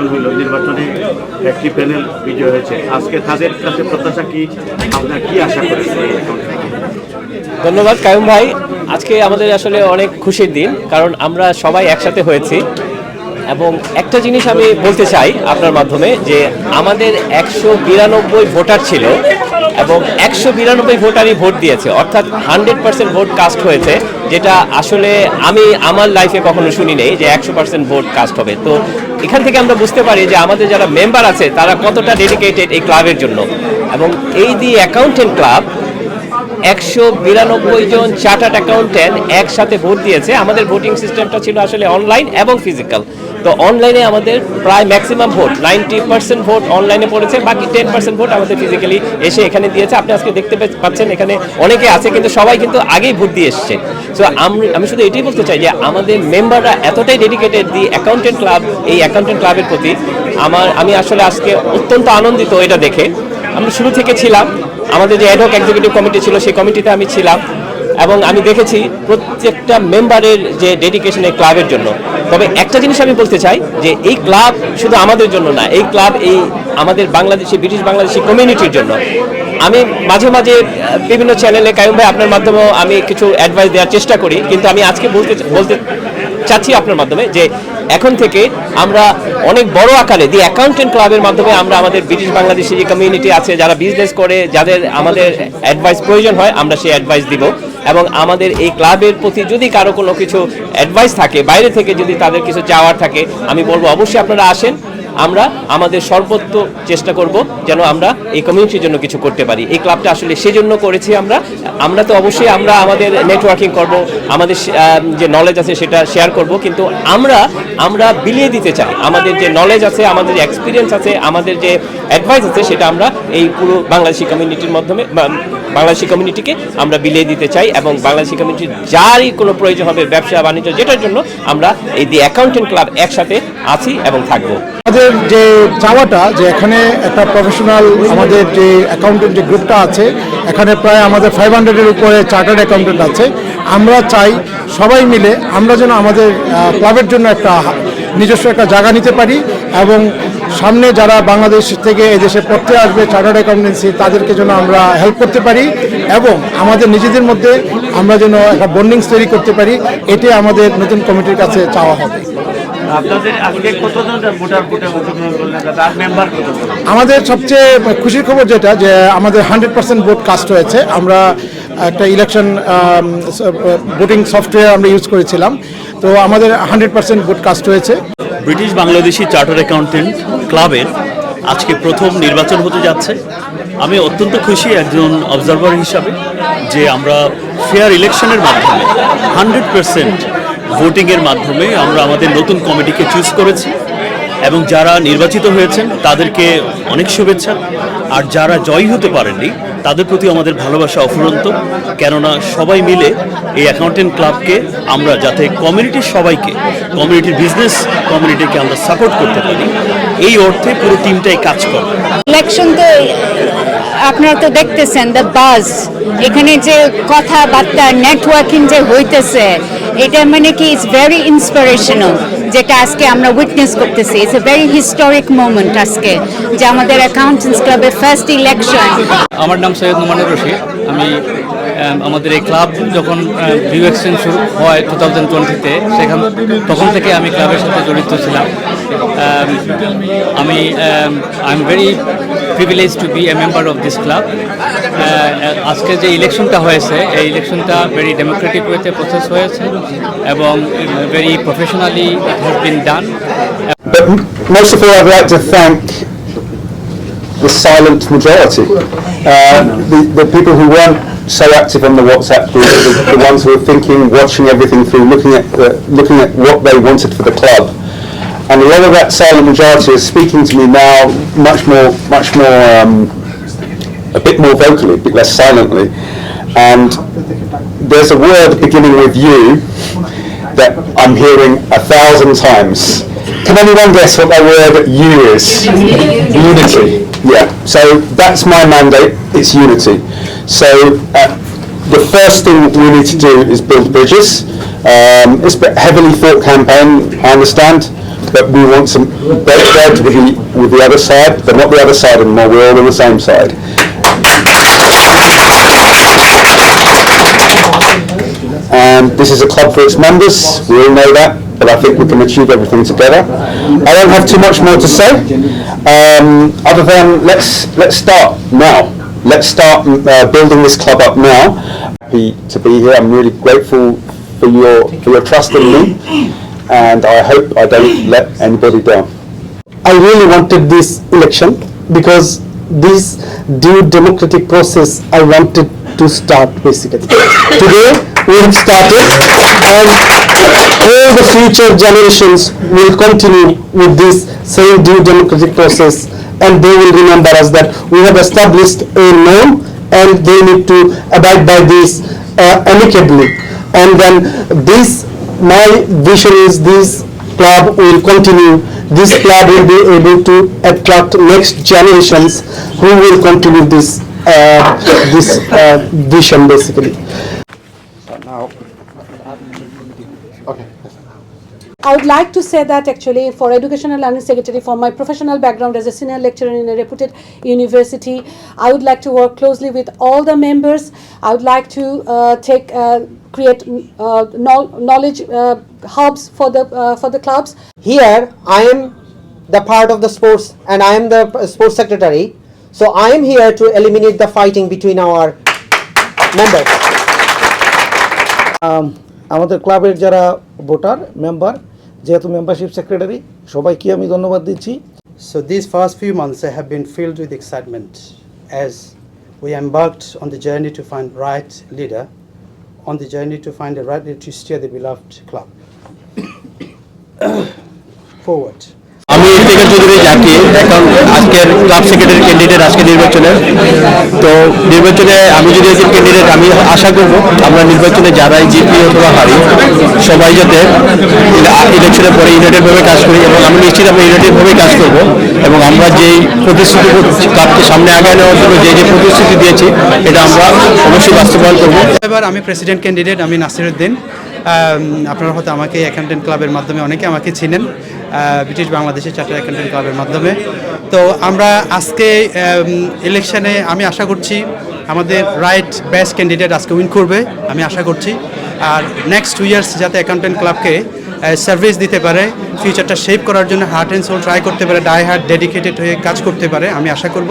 হইল। নির্বাচনে একটি প্যানেল বিজয় হয়েছে। আজকে তাদের কাছে প্রত্যাশা কি? আপনার কি আশা করেন? ধন্যবাদ, কায়ুম ভাই। আজকে আমাদের আসলে অনেক খুশির দিন, কারণ আমরা সবাই একসাথে হয়েছি। এবং একটা জিনিস আমি বলতে চাই আপনার মাধ্যমে, যে আমাদের একশো বিরানব্বই ভোটার ছিল এবং একশো বিরানব্বই ভোটারই ভোট দিয়েছে, অর্থাৎ হান্ড্রেড পার্সেন্ট ভোট কাস্ট হয়েছে, যেটা আসলে আমি আমার লাইফে কখনো শুনি নেই যে একশো পার্সেন্ট ভোট কাস্ট হবে। তো এখান থেকে আমরা বুঝতে পারি যে আমাদের যারা মেম্বার আছে, তারা কতটা ডেডিকেটেড এই ক্লাবের জন্য। এবং এই দি অ্যাকাউন্টেন্ট ক্লাব একশো বিরানব্বই জন চার্টার্ড অ্যাকাউন্টেন্ট একসাথে ভোট দিয়েছে। আমাদের ভোটিং সিস্টেমটা ছিল আসলে অনলাইন এবং ফিজিক্যাল। তো অনলাইনে আমাদের প্রায় maximum vote, ninety percent vote অনলাইনে পড়েছে, বাকি টেন পার্সেন্ট ভোট আমাদের ফিজিক্যালি এসে এখানে দিয়েছে। আপনি আজকে দেখতে পাচ্ছেন এখানে অনেকে আছে, কিন্তু সবাই কিন্তু আগেই ভোট দিয়ে এসছে। তো আমি আমি শুধু এটাই বলতে চাই যে আমাদের মেম্বাররা এতটাই ডেডিকেটেড দি অ্যাকাউন্টেন্ট ক্লাব এই অ্যাকাউন্টেন্ট ক্লাবের প্রতি। আমার আমি আসলে আজকে অত্যন্ত আনন্দিত এটা দেখে। আমরা শুরু থেকে ছিলাম। আমাদের যে অ্যাডহক এক্সিকিউটিভ কমিটি ছিল, সেই কমিটিতে আমি ছিলাম এবং আমি দেখেছি প্রত্যেকটা মেম্বারের যে ডেডিকেশন এই ক্লাবের জন্য। তবে একটা জিনিস আমি বলতে চাই যে এই ক্লাব শুধু আমাদের জন্য না, এই ক্লাব এই আমাদের বাংলাদেশি, ব্রিটিশ বাংলাদেশি কমিউনিটির জন্য। আমি মাঝে মাঝে বিভিন্ন চ্যানেলে কায়ুম ভাই আপনার মাধ্যমেও আমি কিছু অ্যাডভাইস দেওয়ার চেষ্টা করি, কিন্তু আমি আজকে বলতে বলতে চাচ্ছি আপনার মাধ্যমে যে এখন থেকে আমরা অনেক বড় আকারে দি অ্যাকাউন্টেন্ট ক্লাবের মাধ্যমে আমরা আমাদের ব্রিটিশ বাংলাদেশি যে কমিউনিটি আছে, যারা বিজনেস করে, যাদের আমাদের অ্যাডভাইস প্রয়োজন হয়, আমরা সেই অ্যাডভাইস দিব। এবং আমাদের এই ক্লাবের প্রতি যদি কারও কোনো কিছু অ্যাডভাইস থাকে, বাইরে থেকে যদি তাদের কিছু চাওয়ার থাকে, আমি বলব অবশ্যই আপনারা আসেন। আমরা আমাদের সর্বোচ্চ চেষ্টা করব যেন আমরা এই কমিউনিটির জন্য কিছু করতে পারি। এই ক্লাবটা আসলে সেজন্য করেছি আমরা। আমরা তো অবশ্যই আমরা আমাদের নেটওয়ার্কিং করব, আমাদের যে নলেজ আছে সেটা শেয়ার করব। কিন্তু আমরা আমরা বিলিয়ে দিতে চাই। আমাদের যে নলেজ আছে, আমাদের যে এক্সপিরিয়েন্স আছে, আমাদের যে অ্যাডভাইস আছে, সেটা আমরা এই পুরো বাংলাদেশি কমিউনিটির মাধ্যমে বাংলাদেশি কমিউনিটিকে আমরা বিলিয়ে দিতে চাই এবং বাংলাদেশি কমিউনিটির যারই কোনো প্রয়োজন হবে ব্যবসা বাণিজ্য যেটার জন্য আমরা এই দি অ্যাকাউন্টেন্ট ক্লাব একসাথে আছি এবং থাকব। আমাদের যে চাওয়াটা, যে এখানে একটা প্রফেশনাল আমাদের যে অ্যাকাউন্টেন্ট যে গ্রুপটা আছে, এখানে প্রায় আমাদের ফাইভ হান্ড্রেডের উপরে চার্টার্ড অ্যাকাউন্টেন্ট আছে। আমরা চাই সবাই মিলে আমরা যেন আমাদের ক্লাবের জন্য একটা নিজস্ব একটা জায়গা নিতে পারি এবং সামনে যারা বাংলাদেশ থেকে এদেশে পড়তে আসবে চার্টার্ড অ্যাকাউন্টেন্সি তাদেরকে যেন আমরা হেল্প করতে পারি এবং আমাদের নিজেদের মধ্যে আমরা যেন একটা বন্ডিংস তৈরি করতে পারি এটাই আমাদের নতুন কমিটির কাছে চাওয়া হবে। আমাদের সবচেয়ে খুশির খবর যেটা যে আমাদের হান্ড্রেড পার্সেন্ট ভোট কাস্ট হয়েছে। আমরা একটা ইলেকশন ভোটিং সফটওয়্যার আমরা ইউজ করেছিলাম। তো আমাদের হান্ড্রেড পার্সেন্ট ভোট কাস্ট হয়েছে। ব্রিটিশ বাংলাদেশি চার্টার অ্যাকাউন্টেন্ট ক্লাবের আজকে প্রথম নির্বাচন হতে যাচ্ছে। আমি অত্যন্ত খুশি একজন অবজারভার হিসাবে যে আমরা ফেয়ার ইলেকশনের মাধ্যমে হান্ড্রেড পার্সেন্ট ভোটিংয়ের মাধ্যমে আমরা আমাদের নতুন কমিটিকে চুজ করেছি। এবং যারা নির্বাচিত হয়েছেন, তাদেরকে অনেক শুভেচ্ছা। আর যারা জয়ী হতে পারেননি, তাদের প্রতি আমাদের ভালোবাসা অফুরন্ত। কেননা সবাই মিলে এই অ্যাকাউন্টেন্ট ক্লাবকে আমরা যাতে কমিউনিটির সবাইকে কমিউনিটির বিজনেস কমিউনিটিকে আমরা সাপোর্ট করতে পারি, এই অর্থে পুরো টিমটাই কাজ করে। ইলেকশন তো, আপনারা তো দেখতেছেন দ্য বাজ এখানে যে কথাবার্তা নেটওয়ার্কিং যে হইতেছে, এটা মানে কি ইটস ভেরি ইন্সপিরেশনাল যেটা আজকে আমরা উইটনেস করতেছি it's a very historic moment আজকে, যে আমাদের অ্যাকাউন্টেন্টস ক্লাবের ফার্স্ট ইলেকশন আমার নাম সৈয়দ নোমানুর রশিদ। আমি আমাদের এই ক্লাব যখন ভিউ এক্সচেঞ্জ শুরু হয় টু থাউজেন্ড টোয়েন্টিতে সেখান, তখন থেকে আমি ক্লাবের সাথে জড়িত ছিলাম। আমি I am very privilege to be a member of this club আজকে যে ইলেকশনটা হয়েছে এই ইলেকশনটা ভেরি ডেমোক্রেটিক ওয়েতে প্রসেস হয়েছে এবং very professionally it has been done the silent majority, uh, the, the people who weren't so active on the WhatsApp group, the, the ones who were thinking, watching everything through, looking at the, looking at what they wanted for the club. And a lot of that silent majority is speaking to me now much more, much more, um, a bit more vocally, a bit less silently. And there's a word beginning with you that I'm hearing a thousand times. Can anyone guess what that word "you" is? Unity. Yeah. So that's my mandate. It's unity. So uh, the first thing we need to do is build bridges. Um, it's a heavily thought campaign, I understand, but we want some break bread with the, with the other side. They're not the other side anymore, we're all on the same side. And this is a club for its members, we all know that, but I think we can achieve everything together. I don't have too much more to say, um, other than let's, let's start now. Let's start uh, building this club up now. Happy to be here, I'm really grateful for your, for your trust in me, and I hope I don't let anybody down. I really wanted this election because this due democratic process I wanted to start basically. Today we have started and all the future generations will continue with this same due democratic process and they will remember us that we have established a norm and they need to abide by this uh, amicably. And then this, my vision is this club will continue, this club will be able to attract next generations who will continue this, uh, this uh, vision basically. I would like to say that actually for Education and Learning Secretary, for my professional background as a senior lecturer in a reputed university, I would like to work closely with all the members. I would like to uh, take, uh, create uh, knowl- knowledge uh, hubs for the, uh, for the clubs. Here I am the part of the sports and I am the uh, sports secretary. So I am here to eliminate the fighting between our members. Um, আমাদের ক্লাবের যারা voter member যেহেতু membership secretary সবাইকে আমি ধন্যবাদ দিচ্ছি So these first few months have been filled with excitement as we embarked on the journey to find right leader, on the journey to find the right leader to steer the beloved club forward. আমি ইফতেখার চৌধুরী জাকি এখন আজকের club secretary candidate আজকে নির্বাচনে। তো নির্বাচনে আমি যদি একজন ক্যান্ডিডেট আমি আশা করব আমরা নির্বাচনে যারাই জিপি অথবা হারি, সবাই যাতে ইলেকশনের পরে ইউনাইটেডভাবে কাজ করি, এবং আমি নিশ্চিত আমরা ইউনাইটেডভাবে কাজ করব, এবং আমরা যেই প্রতিশ্রুতি ক্লাবকে সামনে আগায় নেওয়ার জন্য যে যে প্রতিশ্রুতি দিয়েছি, এটা আমরা অবশ্যই বাস্তবায়ন করব। এবার আমি প্রেসিডেন্ট ক্যান্ডিডেট আমি নাসিরুদ্দিন। আপনারা হয়তো আমাকে অ্যাকাউন্টেন্ট ক্লাবের মাধ্যমে অনেকে আমাকে চিনেন। ব্রিটিশ বাংলাদেশের চার্টার অ্যাকাউন্টেন্ট ক্লাবের মাধ্যমে। তো আমরা আজকে ইলেকশনে আমি আশা করছি আমাদের রাইট বেস্ট ক্যান্ডিডেট আজকে উইন করবে, আমি আশা করছি। আর নেক্সট টু ইয়ার্স যাতে অ্যাকাউন্টেন্ট ক্লাবকে সার্ভিস দিতে পারে ফিউচারটা শেপ করার জন্য হার্ট অ্যান্ড সোল ট্রাই করতে পারে ডাই হার্ট ডেডিকেটেড হয়ে কাজ করতে পারে, আমি আশা করব।